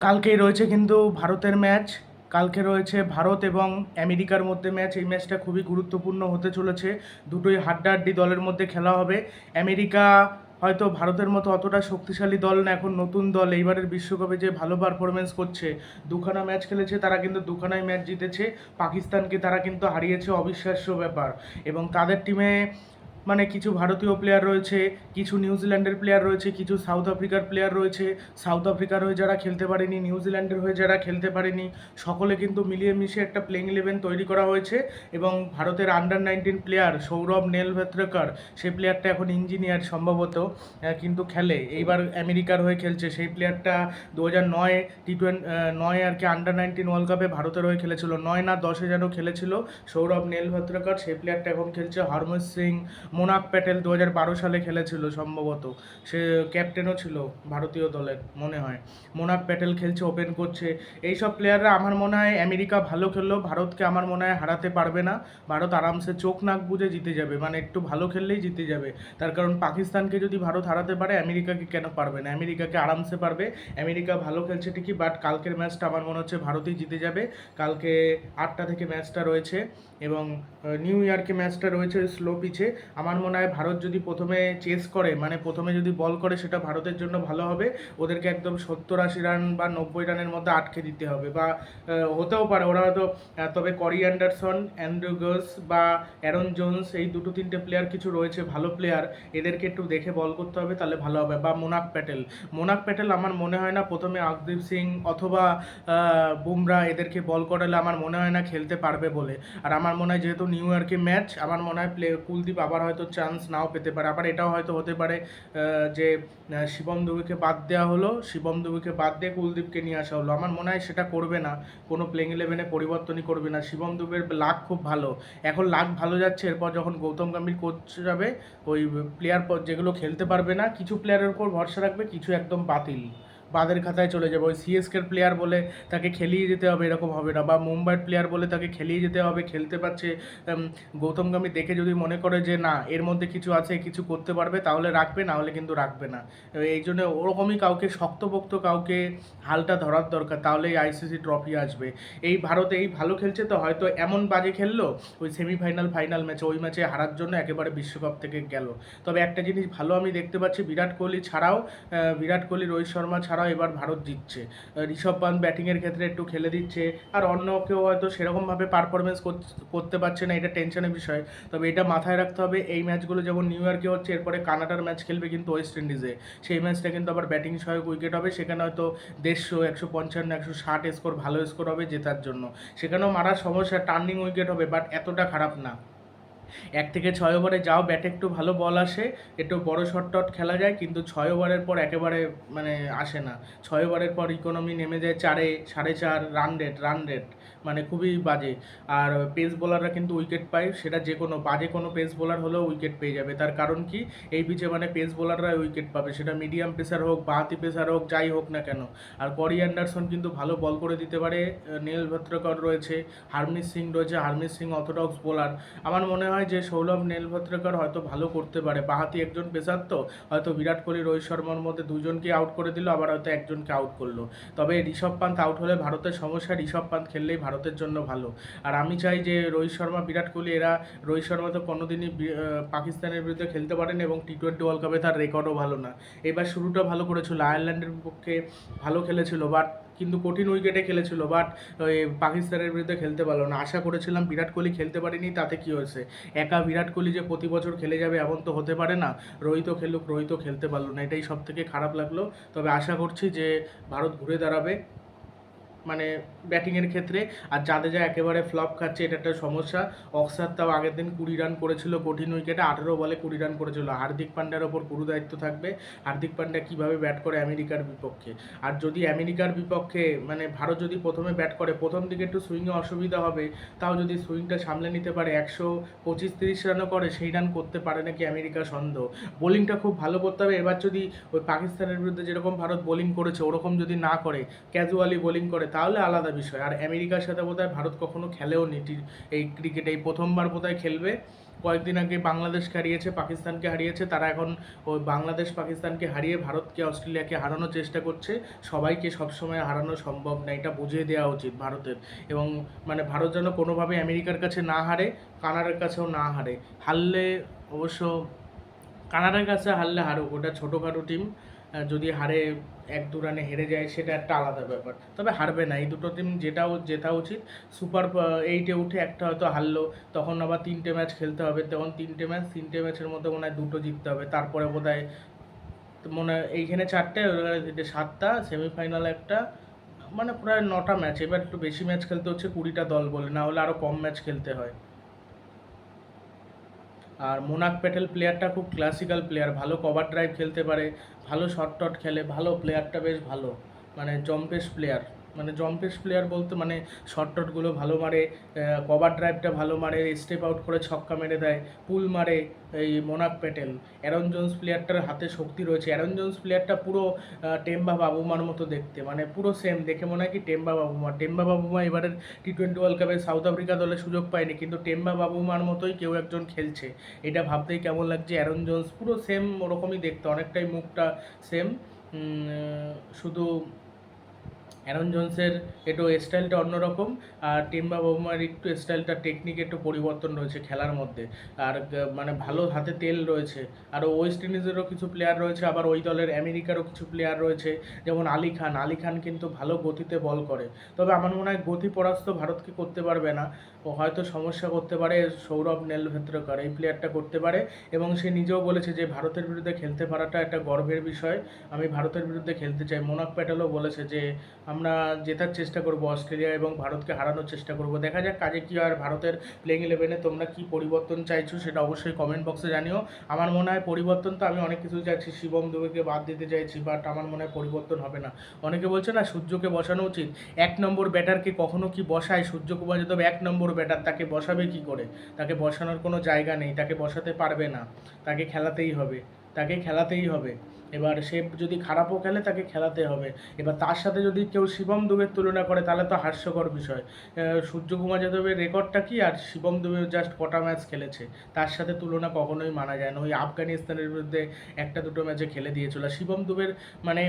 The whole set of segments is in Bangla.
কালকেই রয়েছে কিন্তু ভারতের ম্যাচ। কালকে রয়েছে ভারত এবং আমেরিকার মধ্যে ম্যাচ। এই ম্যাচটা খুবই গুরুত্বপূর্ণ হতে চলেছে। দুটোই হাড্ডাহাড্ডি দলের মধ্যে খেলা হবে। আমেরিকা হয়তো ভারতের মতো অতটা শক্তিশালী দল না, এখন নতুন দল। এইবারের বিশ্বকাপে যে ভালো পারফরমেন্স করছে, দুখানা ম্যাচ খেলেছে, তারা কিন্তু দুখানাই ম্যাচ জিতেছে। পাকিস্তানকে তারা কিন্তু হারিয়েছে অবিশ্বাস্য ব্যাপার। এবং তাদের টিমে মানে কিছু ভারতীয় প্লেয়ার রয়েছে, কিছু নিউজিল্যান্ডের প্লেয়ার রয়েছে, কিছু সাউথ আফ্রিকার প্লেয়ার রয়েছে। সাউথ আফ্রিকার হয়ে যারা খেলতে পারেনি নিউজিল্যান্ডের হয়ে যারা খেলতে পারেনি, সকলে কিন্তু মিলিয়ে মিশে একটা প্লেইং ইলেভেন তৈরি করা হয়েছে এবং ভারতের under nineteen player Saurabh Netravalkar সেই প্লেয়ারটা এখন ইঞ্জিনিয়ার সম্ভবত কিন্তু খেলে। এইবার আমেরিকার হয়ে খেলছে, সেই প্লেয়ারটা দু হাজার নয় টি টোয়েন্টি নয় আর কি আন্ডার নাইনটিন ওয়ার্ল্ড কাপে ভারতের হয়ে খেলেছিল। নয় না দশে যেন খেলেছিল সৌরভ নেল ভদ্রকর সেই প্লেয়ারটা এখন খেলছে হরমজ সিং মোনাক প্যাটেল দু হাজার বারো সালে খেলেছিল সম্ভবত। সে ক্যাপ্টেনও ছিল ভারতীয় দলের, মনে হয়। মোনাক প্যাটেল খেলছে, ওপেন করছে। এইসব প্লেয়াররা আমার মনে হয় আমেরিকা ভালো খেললেও ভারতকে আমার মনে হয় হারাতে পারবে না। ভারত আরামসে চোখ নাক বুঝে জিতে যাবে। মানে একটু ভালো খেললেই জিতে যাবে। তার কারণ পাকিস্তানকে যদি ভারত হারাতে পারে, আমেরিকাকে কেন পারবে না? আমেরিকাকে আরামসে পারবে। আমেরিকা ভালো খেলছে ঠিকই বাট কালকের ম্যাচটা আমার মনে হচ্ছে ভারতই জিতে যাবে। কালকে আটটা থেকে ম্যাচটা রয়েছে এবং নিউ ইয়র্কে ম্যাচটা রয়েছে স্লো পিচে। আমার মনে হয় ভারত যদি প্রথমে চেস করে মানে প্রথমে যদি বল করে, সেটা ভারতের জন্য ভালো হবে। ওদেরকে একদম সত্তর আশি রান বা নব্বই রানের মধ্যে আটকে দিতে হবে বা হতেও পারে। ওরা হয়তো তবে করি অ্যান্ডারসন, অ্যান্ড্রু গোস বা অ্যারন জোন্স, এই দুটো তিনটে প্লেয়ার কিছু রয়েছে, ভালো প্লেয়ার এদেরকে একটু দেখে বল করতে হবে, তাহলে ভালো হবে। বা মোনাক প্যাটেল। মোনাক প্যাটেল আমার মনে হয় না প্রথমে আকদীপ সিং অথবা বুমরা এদেরকে বল করালে আমার মনে হয় না খেলতে পারবে বলে। আর আমার মনে হয় যেহেতু নিউ ইয়র্কে ম্যাচ আমার মনে হয় প্লে কুলদীপ আবার হয়তো চান্স নাও পেতে পারে। আবার এটাও হয়তো হতে পারে যে শিবম দুবিকে বাদ দেওয়া হলো, শিবম দুবিকে বাদ দিয়ে কুলদীপকে নিয়ে আসা হলো। আমার মনে হয় সেটা করবে না। কোনো প্লেইং ইলেভেনে পরিবর্তনই করবে না। শিবম দুবের লাক খুব ভালো। এখন লাক ভালো যাচ্ছে, এরপর যখন গৌতম গম্ভীর কোচ যাবে, ওই প্লেয়ার যেগুলো খেলতে পারবে না, কিছু প্লেয়ারের উপর ভরসা রাখবে, কিছু একদম বাতিল। বাদের খাতায় চলে যাবে। ওই সিএসকের প্লেয়ার বলে তাকে খেলিয়ে যেতে হবে এরকম হবে না। বা মুম্বাইয়ের প্লেয়ার বলে তাকে খেলিয়ে যেতে হবে খেলতে পারছে উম, গৌতম গম্ভীর দেখে যদি মনে করে যে না এর মধ্যে কিছু আছে কিছু করতে পারবে তাহলে রাখবে না হলে কিন্তু রাখবে না। এই জন্য ওরকমই কাউকে শক্তপোক্ত কাউকে হালটা ধরার দরকার তাহলেই আইসিসি ট্রফি আসবে। এই ভারতে এই ভালো খেলছে তো হয়তো এমন বাজে খেললো ওই সেমিফাইনাল ফাইনাল ম্যাচে ওই ম্যাচে হারার জন্য একেবারে বিশ্বকাপ থেকে গেল। তবে একটা জিনিস ভালো আমি দেখতে পাচ্ছি বিরাট কোহলি ছাড়াও বিরাট কোহলি রোহিত শর্মা ছাড়াও এবার ভারত জিতছে। ঋষভ পান্ত ব্যাটিংয়ের ক্ষেত্রে একটু খেলে দিচ্ছে। আর অন্য কেউ হয়তো সেরকমভাবে পারফরমেন্স করতে পারছে না, এটা টেনশনের বিষয়। তবে এটা মাথায় রাখতে হবে, এই ম্যাচগুলো যেমন নিউ ইয়র্কে হচ্ছে, এরপরে কানাডার ম্যাচ খেলবে কিন্তু ওয়েস্ট ইন্ডিজে সেই ম্যাচটা কিন্তু আবার ব্যাটিং সহায়ক উইকেট হবে, সেখানে হয়তো দেড়শো, একশো পঞ্চান্ন, একশো ষাট স্কোর ভালো স্কোর হবে জেতার জন্য। সেখানেও মারার সমস্যা টার্নিং উইকেট হবে বাট এতটা খারাপ না। এক থেকে ছয় ওভারে যাও ব্যাটে একটু ভালো বল আসে, একটু বড় শট টট খেলা যায়, কিন্তু ছয় ওভারের পর একেবারে মানে আসে না। ছয় ওভারের পর ইকোনমি নেমে যায় চারে, সাড়ে চার রান রেট রান রেট মানে খুবই বাজে। আর পেস বোলাররা কিন্তু উইকেট পায়, সেটা যে কোনো, বাজে কোনো পেস বোলার হলেও উইকেট পেয়ে যাবে। তার কারণ কি? এই পিচে মানে পেস বোলাররা উইকেট পাবে। সেটা মিডিয়াম পেসার হোক, বাহাতি পেসার হোক, যাই হোক না কেন। আর করি অ্যান্ডারসন কিন্তু ভালো বল করে দিতে পারে নীল ভদ্রকর রয়েছে হারমিত সিং রয়েছে হারমিত সিং অর্থোডক্স বোলার আমার মনে হয় যে সৌরভ নীলভদ্রকর হয়তো ভালো করতে পারে। বাহাতি একজন পেসার তো, হয়তো বিরাট কোহলি, রোহিত শর্মার মধ্যে দুজনকে আউট করে দিল, আবার হয়তো একজনকে আউট করল। তবে ঋষভ পান্ত আউট হলে ভারতের সমস্যা, ঋষভ পান্ত খেললেই ভারতের জন্য ভালো। আর আমি চাই যে রোহিত শর্মা, বিরাট কোহলি, এরা, রোহিত শর্মা তো কোনোদিনই পাকিস্তানের বিরুদ্ধে খেলতে পারেন এবং টি টোয়েন্টি ওয়ার্ল্ড কাপে তার রেকর্ডও ভালো না। এবার শুরুটা ভালো করেছিল, আয়ারল্যান্ডের পক্ষে ভালো খেলেছিল বাট কিন্তু কঠিন উইকেটে খেলেছিল বাট পাকিস্তানের বিরুদ্ধে খেলতে পারল না। আশা করেছিলাম বিরাট কোহলি খেলতে পারেনি, তাতে কি হয়েছে? একা বিরাট কোহলি যে প্রতি বছর খেলে যাবে এমন তো হতে পারে না। রোহিতও খেলুক, রোহিতও খেলতে পারল না, এটাই সব থেকে খারাপ লাগল। তবে আশা করছি যে ভারত ঘুরে দাঁড়াবে। মানে ব্যাটিংয়ের ক্ষেত্রে। আর জাদেজা একেবারে ফ্লপ খাচ্ছে, এটা একটা সমস্যা। অক্সার তাও আগের দিন কুড়ি রান করেছিল কঠিন উইকেটে আঠেরো বলে কুড়ি রান করেছিল। হার্দিক পান্ড্যার ওপর পুরো দায়িত্ব থাকবে। হার্দিক পান্ডা কীভাবে ব্যাট করে আমেরিকার বিপক্ষে? আর যদি আমেরিকার বিপক্ষে মানে ভারত যদি প্রথমে ব্যাট করে, প্রথম দিকে একটু সুইংয়ে অসুবিধা হবে, তাও যদি সুইংটা সামলে নিতে পারে, একশো পঁচিশ তিরিশ রানও করে, সেই রান করতে পারে নাকি আমেরিকা সন্দেহ? বোলিংটা খুব ভালো করতে হবে। এবার যদি ওই পাকিস্তানের বিরুদ্ধে যেরকম ভারত বোলিং করেছে, ওরকম যদি না করে ক্যাজুয়ালি বোলিং করে তাহলে আলাদা বিষয়। আর আমেরিকার সাথে বোধহয় ভারত কখনো খেলেও নি এই ক্রিকেটে এই প্রথমবার বোধহয় খেলবে। কয়েকদিন আগে বাংলাদেশকে হারিয়েছে, পাকিস্তানকে হারিয়েছে। তারা এখন ওই বাংলাদেশ পাকিস্তানকে হারিয়ে ভারতকে, অস্ট্রেলিয়াকে হারানোর চেষ্টা করছে। সবাইকে সবসময় হারানো সম্ভব না, এটা বুঝিয়ে দেওয়া উচিত ভারতের। এবং মানে ভারত যেন কোনোভাবে আমেরিকার কাছে না হারে, কানাডার কাছেও না হারে। হারলে অবশ্য, কানাডার কাছে হারলে হারুক, ওটা ছোটোখাটো টিম যদি হারে এক দু রানে হেরে যায়, সেটা একটা আলাদা ব্যাপার। তবে হারবে না। এই দুটো টিম যেটাও জেতা উচিত। সুপার এইটে উঠে একটা হয়তো হারলো, তখন আবার তিনটে ম্যাচ খেলতে হবে। তখন তিনটে ম্যাচ তিনটে ম্যাচের মধ্যে মনে হয় দুটো জিততে হবে। তারপরে বোধ হয় মনে হয় এইখানে চারটে সাতটা সেমিফাইনাল একটা মানে প্রায় নটা ম্যাচ এবার একটু বেশি ম্যাচ খেলতে হচ্ছে কুড়িটা দল বলে। না হলে আরও কম ম্যাচ খেলতে হয়। আর মোনাক প্যাটেল প্লেয়ারটা খুব ক্লাসিক্যাল প্লেয়ার ভালো কভার ড্রাইভ খেলতে পারে, ভালো শর্ট টট খেলে, ভালো প্লেয়ারটা বেশ ভালো মানে জম্পেশ প্লেয়ার মানে জম্পেশ প্লেয়ার বলতে মানে শর্ট টটগুলো ভালো মারে কভার ড্রাইভটা ভালো মারে স্টেপ আউট করে ছক্কা মেরে দেয় পুল মারে, এই মোনাক প্যাটেল অ্যারন জোন্স প্লেয়ারটার হাতে শক্তি রয়েছে। অ্যারন জোন্স প্লেয়ারটা পুরো টেম্বা বাবুমার মতো দেখতে। মানে পুরো সেম দেখে মনে হয় কি টেম্বা বাবুমা টেম্বা বাবুমা এবারের টি টোয়েন্টি ওয়ার্ল্ড কাপে সাউথ আফ্রিকা দলে সুযোগ পায়নি, কিন্তু টেম্বা বাবুমার মতোই কেউ একজন খেলছে। এটা ভাবতেই কেমন লাগছে অ্যারন জোন্স পুরো সেম ওরকমই দেখতে। অনেকটাই মুখটা সেম শুধু অ্যারন জোন্সের একটু স্টাইলটা অন্যরকম, আর টিম্বা বাবুমার একটু স্টাইলটা টেকনিক একটু পরিবর্তন রয়েছে খেলার মধ্যে। আর মানে ভালো হাতে তেল রয়েছে। আর ওয়েস্ট ইন্ডিজেরও কিছু প্লেয়ার রয়েছে, আবার ওই দলের আমেরিকারও কিছু প্লেয়ার রয়েছে, যেমন আলী খান। আলী খান কিন্তু ভালো গতিতে বল করে। তবে আমার মনে হয় গতি পরাস্ত ভারতকে করতে পারবে না। ও হয়তো সমস্যা করতে পারে, সৌরভ নেলভেত্রকর এই প্লেয়ারটা করতে পারে। এবং সে নিজেও বলেছে যে, ভারতের বিরুদ্ধে খেলতে পারাটা একটা গর্বের বিষয়। আমি ভারতের বিরুদ্ধে খেলতে চাই। মোনাক প্যাটেলও বলেছে যে আমরা জেতার চেষ্টা করব, অস্ট্রেলিয়া এবং ভারতকে হারানোর চেষ্টা করব। দেখা যাক কাজে কী আর ভারতের প্লেইং ইলেভেনে তোমরা কি পরিবর্তন চাইছো সেটা অবশ্যই কমেন্ট বক্সে জানিও। আমার মনে হয় পরিবর্তন তো আমি অনেক কিছু চাইছি, শিবম দুবেকে বাদ দিতে চাইছি বাট আমার মনে হয় পরিবর্তন হবে না। অনেকে বলছে না, সূর্যকে বসানো উচিত। এক নম্বর ব্যাটারকে কখনো কি বসায়? সূর্যকুমার যাদব এক নম্বর ব্যাটার তাকে বসাবে কি করে? তাকে বসানোর কোনো জায়গা নেই, তাকে বসাতে পারবে না, তাকে খেলাতেই হবে। তাকে খেলাতেই হবে। এবার সে যদি খারাপও খেলে, তাকে খেলাতে হবে। এবার তার সাথে যদি কেউ শিবম দুবের তুলনা করে, তাহলে তো হাস্যকর বিষয়। সূর্যকুমার যাদবের রেকর্ডটা কি? আর শিবম দুবে জাস্ট কটা ম্যাচ খেলেছে। তার সাথে তুলনা কখনোই মানা যায় না। ওই আফগানিস্তানের বিরুদ্ধে একটা দুটো ম্যাচে খেলে দিয়েছিল। শিবম দুবের মানে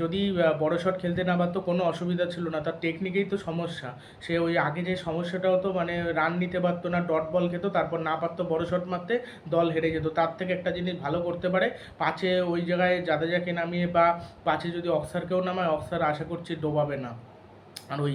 যদি বড় শট খেলতে না পারতো, কোনো অসুবিধা ছিল না। তার টেকনিকেই তো সমস্যা। সে ওই আগে যে সমস্যাটা হতো মানে রান নিতে পারতো না ডট বল খেতো, তারপর না পারতো বড় শট মারতে, দল হেরে যেত। তার থেকে একটা জিনিস ভালো করতে পারে পাঁচে ওই জায়গায় জাদেজাকে নামিয়ে বা পাঁচে যদি অক্সারকেও নামায়, অক্সার আশা করছি ডোবাবে না। আর ওই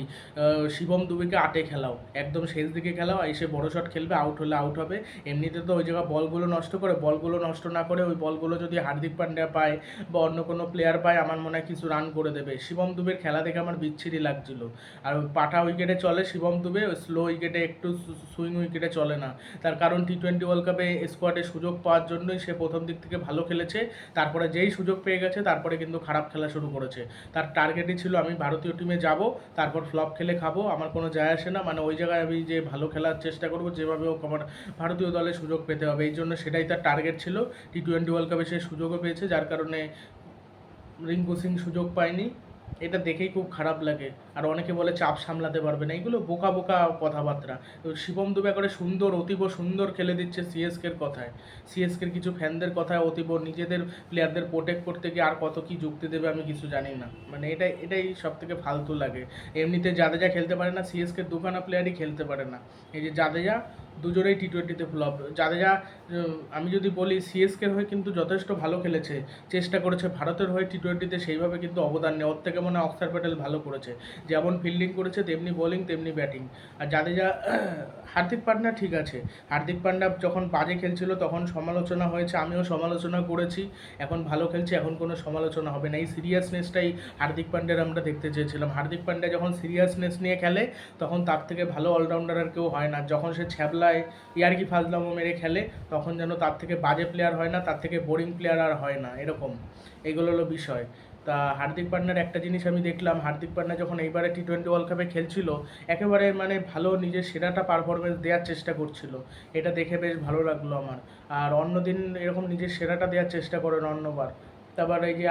শিবম দুবেকে আটে খেলাও। একদম শেষ দিকে খেলাও এসে বড় শট খেলবে আউট হলে আউট হবে। এমনিতে তো ওই জায়গায় বলগুলো নষ্ট করে, বলগুলো নষ্ট না করে ওই বলগুলো যদি হার্দিক পান্ডিয়া পায় বা অন্য কোনো প্লেয়ার পায়, আমার মনে হয় কিছু রান করে দেবে। শিবম দুবের খেলা দেখে আমার বিচ্ছিরি লাগছিল। আর পাটা উইকেটে চলে শিবম দুবে স্লো উইকেটে একটু সুইং উইকেটে চলে না। তার কারণ টি টোয়েন্টি ওয়ার্ল্ড কাপে স্কোয়াডে সুযোগ পাওয়ার জন্যই সে প্রথম দিক থেকে ভালো খেলেছে। তারপরে যেই সুযোগ পেয়ে গেছে, তারপরে কিন্তু খারাপ খেলা শুরু করেছে। তার টার্গেটই ছিল, আমি ভারতীয় টিমে যাব তারপর ফ্লপ খেলে খাব, আমার কোনো যায় আসে না। মানে ওই জায়গায় আমি যে ভালো খেলার চেষ্টা করব, যেভাবে হোক আমার ভারতীয় দলে সুযোগ পেতে হবে। এই জন্য সেটাই তার টার্গেট ছিল। টি টোয়েন্টি ওয়ার্ল্ড কাপে সে সুযোগও পেয়েছে, যার কারণে রিঙ্কু সিং সুযোগ পায়নি। এটা দেখেই খুব খারাপ লাগে। আর অনেকে বলে চাপ সামলাতে পারবে না। এগুলো বোকা বোকা কথাবার্তা। শিবম দুবে করে সুন্দর, অতীব সুন্দর খেলে দিচ্ছে সিএসকের কথায়। সিএসকের কিছু ফ্যানদের কথায় অতীব, নিজেদের প্লেয়ারদের প্রোটেক্ট করতে গিয়ে আর কত কি যুক্তি দেবে আমি কিছু জানি না। মানে এটাই এটাই সব থেকে ফালতু লাগে। এমনিতে জাদেজা খেলতে পারে না সিএসকে দুখানা প্লেয়ারই খেলতে পারে না। এই যে জাদেজা দুজনেই টি টোয়েন্টিতে ফ্লপ জাদেজা আমি যদি বলি সিএসকে হয়ে কিন্তু যথেষ্ট ভালো খেলেছে, চেষ্টা করেছে ভারতের হয়ে টি টোয়েন্টিতে সেইভাবে কিন্তু অবদান নেই। ওর থেকে মনে হয় অক্ষর প্যাটেল ভালো করেছে। যেমন ফিল্ডিং করেছে, তেমনি বোলিং তেমনি ব্যাটিং আর জাদেজা হার্দিক পান্ডা ঠিক আছে। হার্দিক পান্ডা যখন বাজে খেলছিল, তখন সমালোচনা হয়েছে, আমিও সমালোচনা করেছি। এখন ভালো খেলছে, এখন কোনো সমালোচনা হবে না। এই সিরিয়াসনেসটাই হার্দিক পান্ডের আমরা দেখতে চেয়েছিলাম। হার্দিক পান্ডা যখন সিরিয়াসনেস নিয়ে খেলে, তখন তার থেকে ভালো অলরাউন্ডার আর কেউ হয় না। যখন সে ছ্যাবলায় ইয়ার্কি ফাজলামো মেরে খেলে, তখন যেন তার থেকে বাজে প্লেয়ার হয় না, তার থেকে বোরিং প্লেয়ার আর হয় না, এরকম। এগুলো হলো বিষয়। তা হার্দিক পান্ডার একটা জিনিস আমি দেখলাম, হার্দিক পান্ডা যখন এইবারে টি টোয়েন্টি ওয়ার্ল্ড কাপে খেলছিল, একেবারে মানে ভালো নিজের সেরাটা পারফরমেন্স দেওয়ার চেষ্টা করছিল। এটা দেখে বেশ ভালো লাগল আমার। আর অন্যদিন এরকম নিজের সেরাটা দেওয়ার চেষ্টা করেন অন্যবার। তারপর এই যে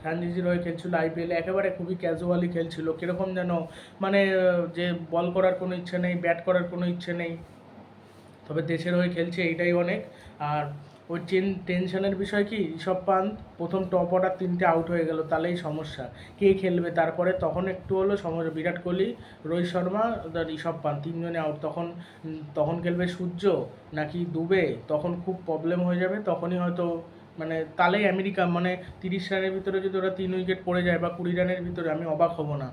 ফ্রাঞ্চাইজির হয়ে খেলছিল আইপিএলে একেবারে খুবই ক্যাজুয়ালি খেলছিল। কীরকম যেন মানে যে বল করার কোনো ইচ্ছে নেই ব্যাট করার কোনো ইচ্ছে নেই। তবে দেশের হয়ে খেলছে এইটাই অনেক। আর ওই চেন টেনশনের বিষয় কি? ঋষভ পান্ত প্রথম টপ অর্ডার তিনটে আউট হয়ে গেল, তাহলেই সমস্যা। কে খেলবে? তারপরে তখন একটু হলো সমস্যা। বিরাট কোহলি, রোহিত শর্মা ঋষভ পান্ত তিনজনে আউট তখন তখন খেলবে সূর্য নাকি দুবে? তখন খুব প্রবলেম হয়ে যাবে। তখনই হয়তো মানে তাহলেই আমেরিকা মানে তিরিশ রানের ভিতরে যদি ওরা তিন উইকেট পড়ে যায় বা কুড়ি রানের ভিতরে, আমি অবাক হব না।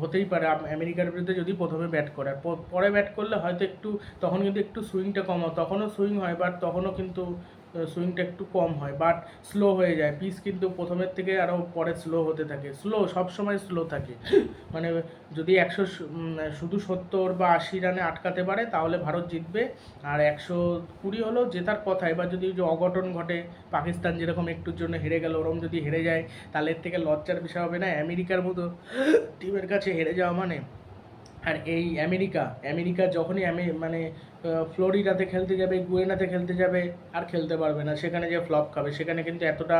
হতেই পারে। আমেরিকার বিরুদ্ধে যদি প্রথমে ব্যাট করে পরে ব্যাট করলে হয়তো একটু, তখন কিন্তু একটু সুইংটা কম হয়, তখনও সুইং হয় বাট তখনও কিন্তু সুইংটা একটু কম হয় বাট স্লো হয়ে যায়। পিচ কিন্তু প্রথমের থেকে আরও পরে স্লো হতে থাকে। স্লো সবসময় স্লো থাকে। মানে যদি একশো শুধু সত্তর বা আশি রানে আটকাতে পারে, তাহলে ভারত জিতবে। আর একশো কুড়ি হলো জেতার কথা এবার যদি অঘটন ঘটে, পাকিস্তান যেরকম একটুর জন্য হেরে গেল, ওরম যদি হেরে যায়, তাহলে এর থেকে লজ্জার বিষয় হবে না। আমেরিকার মতো টিমের কাছে হেরে যাওয়া মানে আর এই আমেরিকা আমেরিকা যখনই আমি মানে ফ্লোরিডাতে খেলতে যাবে, গুয়েনাতে খেলতে যাবে, আর খেলতে পারবে না। সেখানে যে ফ্লপ খাবে, সেখানে কিন্তু এতটা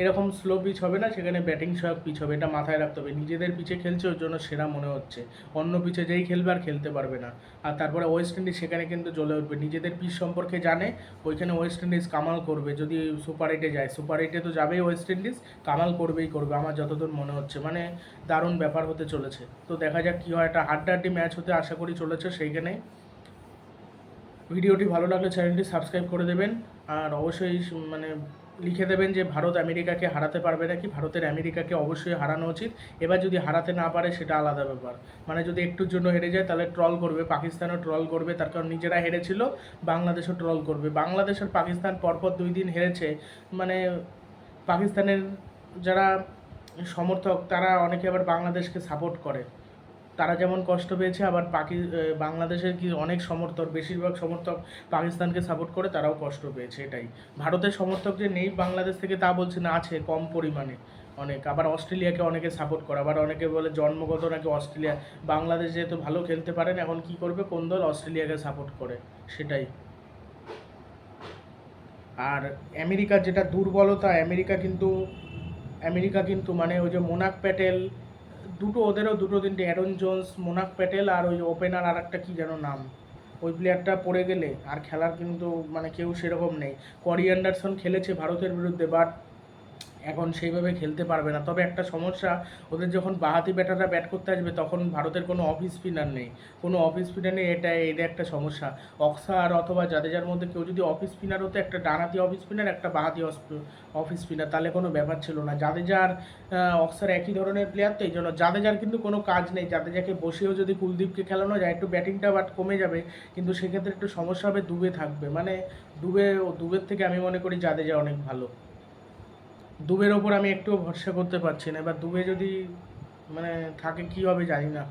এরকম স্লো পিচ হবে না, সেখানে ব্যাটিং সহায়ক পিচ হবে, এটা মাথায় রাখতে হবে। নিজেদের পিচে খেলছে, ওর জন্য সেরা মনে হচ্ছে। অন্য পিচে যেই খেলবে আর খেলতে পারবে না। আর তারপরে ওয়েস্ট ইন্ডিজ সেখানে কিন্তু জ্বলে উঠবে। নিজেদের পিচ সম্পর্কে জানে, ওইখানে ওয়েস্ট ইন্ডিজ কামাল করবে। যদি সুপার এইটে যায় সুপার এইটে তো যাবেই ওয়েস্ট ইন্ডিজ কামাল করবেই করবে। আমার যতদূর মনে হচ্ছে মানে দারুণ ব্যাপার হতে চলেছে। তো দেখা যাক কী হয়। একটা হাড্ডাহাড্ডি ম্যাচ হতে আশা করি চলেছে সেইখানে ভিডিওটি ভালো লাগলে চ্যানেলটি সাবস্ক্রাইব করে দেবেন। আর অবশ্যই মানে লিখে দেবেন যে ভারত আমেরিকাকে হারাতে পারবে নাকি? ভারতের আমেরিকাকে অবশ্যই হারানো উচিত। এবার যদি হারাতে না পারে, সেটা আলাদা ব্যাপার। মানে যদি একটুর জন্য হেরে যায়, তাহলে ট্রল করবে, পাকিস্তানও ট্রল করবে, তার কারণ নিজেরা হেরেছিল, বাংলাদেশও ট্রল করবে। বাংলাদেশ আর পাকিস্তান পরপর দুই দিন হেরেছে। মানে পাকিস্তানের যারা সমর্থক, তারা অনেকে আবার বাংলাদেশকে সাপোর্ট করে। তারা যেমন কষ্ট পেয়েছে, আবার পাকি বাংলাদেশের কি অনেক সমর্থক, বেশিরভাগ সমর্থক পাকিস্তানকে সাপোর্ট করে তারাও কষ্ট পেয়েছে, এটাই। ভারতের সমর্থক যে নেই বাংলাদেশ থেকে তা বলছে না, আছে কম পরিমাণে অনেক। আবার অস্ট্রেলিয়াকে অনেকে সাপোর্ট করে, আবার অনেকে বলে জন্মগত নাকি অস্ট্রেলিয়া। বাংলাদেশ যেহেতু ভালো খেলতে পারেন, এখন কি করবে, কোন দল অস্ট্রেলিয়াকে সাপোর্ট করে, সেটাই। আর আমেরিকার যেটা দুর্বলতা, আমেরিকা কিন্তু আমেরিকা কিন্তু মানে ওই যে মোনাক প্যাটেল দুটো ওদেরও দুটো তিনটে অ্যারন জোন্স মোনাক প্যাটেল আর ওই ওপেনার আর একটা কী যেন নাম? ওই প্লেয়ারটা পড়ে গেলে আর খেলার কিন্তু মানে কেউ সেরকম নেই। করি অ্যান্ডারসন খেলেছে ভারতের বিরুদ্ধে বাট এখন সেইভাবে খেলতে পারবে না। তবে একটা সমস্যা, ওদের যখন বাহাতি ব্যাটাররা ব্যাট করতে আসবে, তখন ভারতের কোনো অফ স্পিনার নেই। কোনো অফ স্পিনার নেই, এটা এটা একটা সমস্যা। অক্সার অথবা জাদেজার মধ্যে কেউ যদি অফ স্পিনার হতো, একটা ডানাতি অফ স্পিনার একটা বাহাতি অফ স্পিনার তাহলে কোনো ব্যাপার ছিল না। জাদেজার অক্সার একই ধরনের প্লেয়ার তো এই জন্য জাদেজার কিন্তু কোনো কাজ নেই। জাদেজাকে বসেও যদি কুলদীপকে খেলানো যায়, একটু ব্যাটিংটা বাট কমে যাবে, কিন্তু সেক্ষেত্রে একটু সমস্যা হবে ডুবে থাকবে। মানে দুবে, দুবের থেকে আমি মনে করি জাদেজা অনেক ভালো। দুবের ওপর আমি একটুও ভরসা করতে পারছি না। এবার দুবে যদি মানে থাকে কী হবে জানি না।